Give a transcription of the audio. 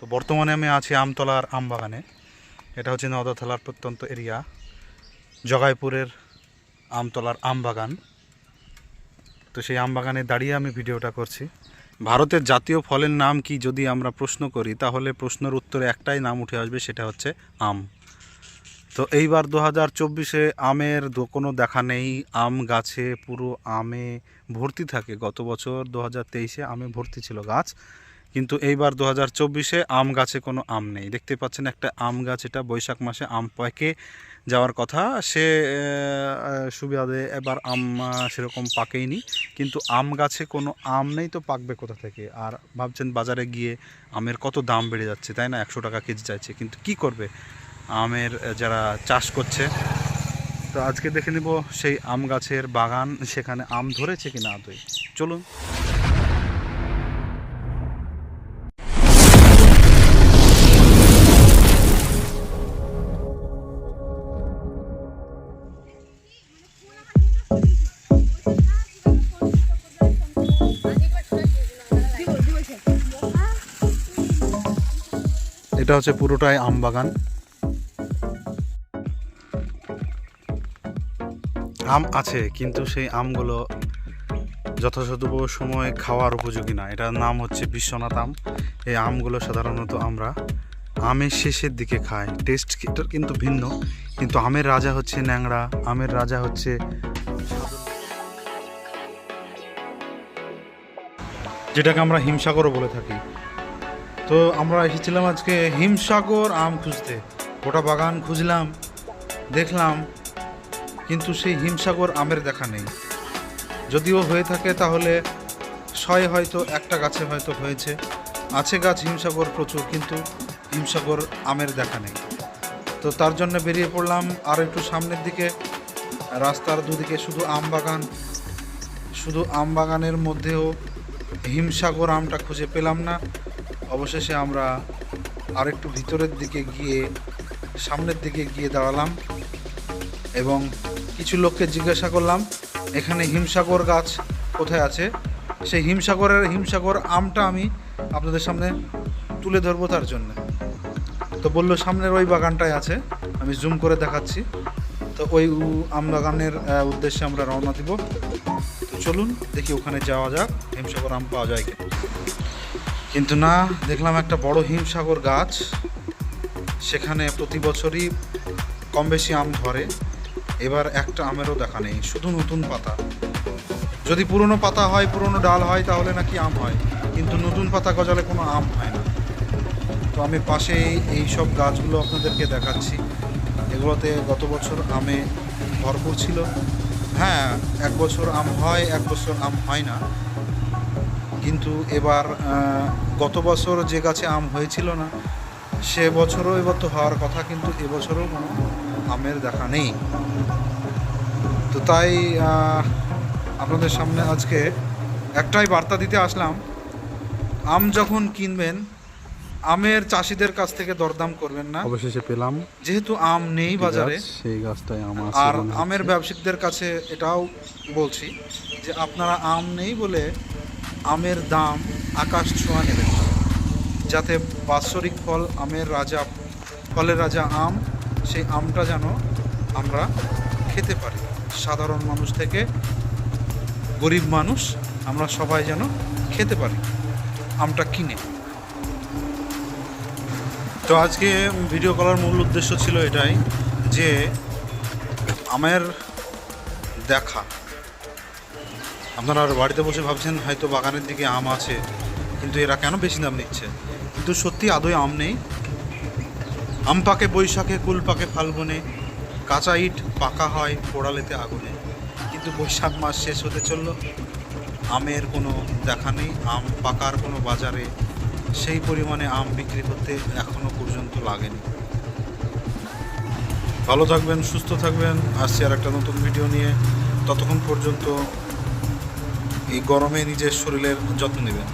তো বর্তমানে আমি আছি আমতলার আমবাগানে। এটা হচ্ছে নওদাথালার প্রত্যন্ত এরিয়া, জগাইপুরের আমতলার আমবাগান। তো সেই আমবাগানে দাঁড়িয়ে আমি ভিডিওটা করছি। ভারতের জাতীয় ফলের নাম কি যদি আমরা প্রশ্ন করি, তাহলে প্রশ্নের উত্তরে একটাই নাম উঠে আসবে, সেটা হচ্ছে আম। তো এইবার দু হাজার চব্বিশে আমের কোনো দেখা নেই। আম গাছে পুরো আমে ভর্তি থাকে। গত বছর দু হাজার তেইশে আমে ভর্তি ছিল গাছ। কিন্তু এইবার দু হাজার চব্বিশে আম গাছে কোনো আম নেই। দেখতে পাচ্ছেন একটা আম গাছ, এটা বৈশাখ মাসে আম পাকে যাওয়ার কথা। সে সুবিধাদে এবার আম সেরকম পাকেইনি। কিন্তু আম গাছে কোনো আম নেই তো পাকবে কোথা থেকে? আর ভাবছেন বাজারে গিয়ে আমের কত দাম বেড়ে যাচ্ছে, তাই না? একশো টাকা কেজি চাইছে। কিন্তু কি করবে? আমের যারা চাষ করছে, তো আজকে দেখে নেব সেই আম গাছের বাগান, সেখানে আম ধরেছে কি না আদৌ চলুন। এটা হচ্ছে পুরোটাই আম বাগান। আম আছে, কিন্তু সেই আমগুলো যথাযথ সময় খাওয়ার উপযোগী না। এটার নাম হচ্ছে বিশ্বনাথ আম। এই আমগুলো সাধারণত আমরা আমের শেষের দিকে খাই। টেস্ট এটার কিন্তু ভিন্ন, কিন্তু আমের রাজা হচ্ছে ন্যাংরা আমের রাজা হচ্ছে যেটাকে আমরা হিমসাগরও বলে থাকি। তো আমরা এসেছিলাম আজকে হিমসাগর আম খুঁজতে। গোটা বাগান খুঁজলাম, দেখলাম, কিন্তু সেই হিমসাগর আমের দেখা নেই। যদিও হয়ে থাকে তাহলে শয়ে হয়তো একটা গাছে হয়তো হয়েছে। আছে গাছ হিমসাগর প্রচুর, কিন্তু হিমসাগর আমের দেখা নেই। তো তার জন্য বেরিয়ে পড়লাম আর একটু সামনের দিকে। রাস্তার দুদিকে শুধু আম বাগান, শুধু আম বাগানের মধ্যেও হিমসাগর আমটা খুঁজে পেলাম না। অবশেষে আমরা আরেকটু ভিতরের দিকে গিয়ে, সামনের দিকে গিয়ে দাঁড়ালাম এবং কিছু লোককে জিজ্ঞাসা করলাম, এখানে হিমসাগর গাছ কোথায় আছে? সেই হিমসাগরের হিমসাগর আমটা আমি আপনাদের সামনে তুলে ধরবো তার জন্য। তো বলল, সামনের ওই বাগানটায় আছে, আমি জুম করে দেখাচ্ছি। তো ওই আম বাগানের উদ্দেশ্যে আমরা রওনা দিব। তো চলুন, দেখি ওখানে যাওয়া যাক, হিমসাগর আম পাওয়া যায় কিনা। কিন্তু না, দেখলাম একটা বড় হিমসাগর গাছ, সেখানে প্রতি বছরই কম বেশি আম ধরে। এবার একটা আমেরও দেখা নেই, শুধু নতুন পাতা। যদি পুরনো পাতা হয়, পুরনো ডাল হয়, তাহলে নাকি আম হয়। কিন্তু নতুন পাতা গজালে কোনো আম হয় না। তো আমি পাশে এই সব গাছগুলো আপনাদেরকে দেখাচ্ছি। এগুলোতে গত বছর আমে ভরপুর ছিল। হ্যাঁ এক বছর আম হয়, এক বছর আম হয় না। কিন্তু এবার গত বছর যে গাছে আম হয়েছিল না সে বছরও এবার তো হওয়ার কথা কিন্তু এবছরও কোনো আমের দেখা নেই। তো তাই আপনাদের সামনে আজকে একটাই বার্তা দিতে আসলাম আম যখন কিনবেন আমের চাষিদের কাছ থেকে দরদাম করবেন না। অবশেষে পেলাম। যেহেতু আম নেই বাজারে সেই গাছটাই আমার আর আমের ব্যবসায়ীদের কাছে এটাও বলছি যে আপনারা আম নেই বলে আমের দাম আকাশ ছোঁয়া নেবেন যাতে বাৎসরিক ফল আমের রাজা, ফলের রাজা আম, সেই আমটা যেন আমরা খেতে পারি। সাধারণ মানুষ থেকে গরিব মানুষ আমরা সবাই যেন খেতে পারি, আমটা কিনে। তো আজকে ভিডিও করার মূল উদ্দেশ্য ছিল এটাই যে আমের দেখা। আপনারা বাড়িতে বসে ভাবছেন, হয়তো বাগানের দিকে আম আছে, কিন্তু এরা কেন বেশি দাম নিচ্ছে? কিন্তু সত্যি আদৌ আম নেই? আম পাকে বৈশাখে, কুল পাকে ফাল্গুনে, কাঁচা ইট পাকা হয় পোড়ালেতে আগুনে। কিন্তু বৈশাখ মাস শেষ হতে চলল। আমের কোনো দেখা নেই, আম পাকার কোনো বাজারে। সেই পরিমাণে আম বিক্রি করতে এখনও পর্যন্ত লাগেনি। ভালো থাকবেন, সুস্থ থাকবেন। আসছি আর একটা নতুন ভিডিও নিয়ে। ততক্ষণ পর্যন্ত এই গরমে নিজের শরীরের যত্ন নেবেন।